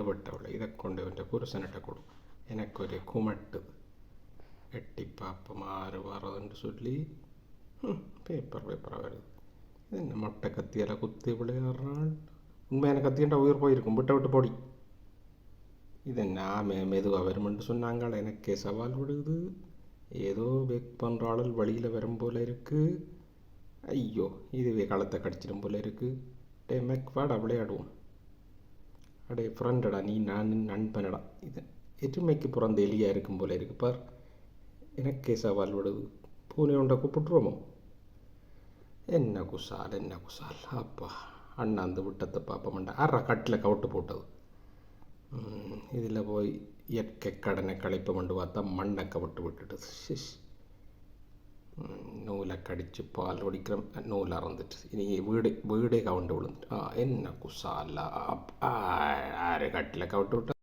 ரெண்டு விட்டவளை இதை கொண்டு வந்து புருஷனிட்ட கொடு எனக்கு ஒரு குமட்டு எட்டி பார்ப்போம் ஆறு வரதுன்னு சொல்லி ம், பேப்பர் பேப்பராக வருது என்ன மொட்டை கத்தியால் குத்தி விளையாடுறாள் உண்மையான கத்தியண்டா உயிர் போயிருக்கும் விட்ட விட்டு போடி இது நாம மெதுவாக வருமென்று சொன்னாங்கள் எனக்கே சவால் விடுது ஏதோ பேக் பண்ணுற ஆளல் வழியில் வரும் போல இருக்குது ஐயோ இதுவே களத்தை கடிச்சிடும் போல இருக்குது டே மெக்வாடா விளையாடுவோம் அடே ஃப்ரெண்டடா நீ நான் நண்பனடா. இது எருமைக்கு பிறந்த எலியாக இருக்கும் போல இருக்கு பார். எனக்கே சவால் விடுது. பூனை உண்டை கூப்பிட்டுருவோமோ? என்ன குசால் என்ன குசால். அப்பா அண்ணா அந்த விட்டத்தை பார்ப்போம்டா. அறா கட்டில் கவுட்டு போட்டது. இதில் போய் இயற்கை கடனை களைப்ப மண்டு பார்த்தா மண்ணை கவிட்டு விட்டுடுது. ஷிஷ். நூலை கடிச்சு பால் ஒடிக்கிற நூல் அறந்துட்டு இனி வீடு வீடே கவுண்டு விழுந்துட்டு ஆ என்ன குசாலா அப்- ஆ, ஆறு கட்டில் கவிட்டு விட்டா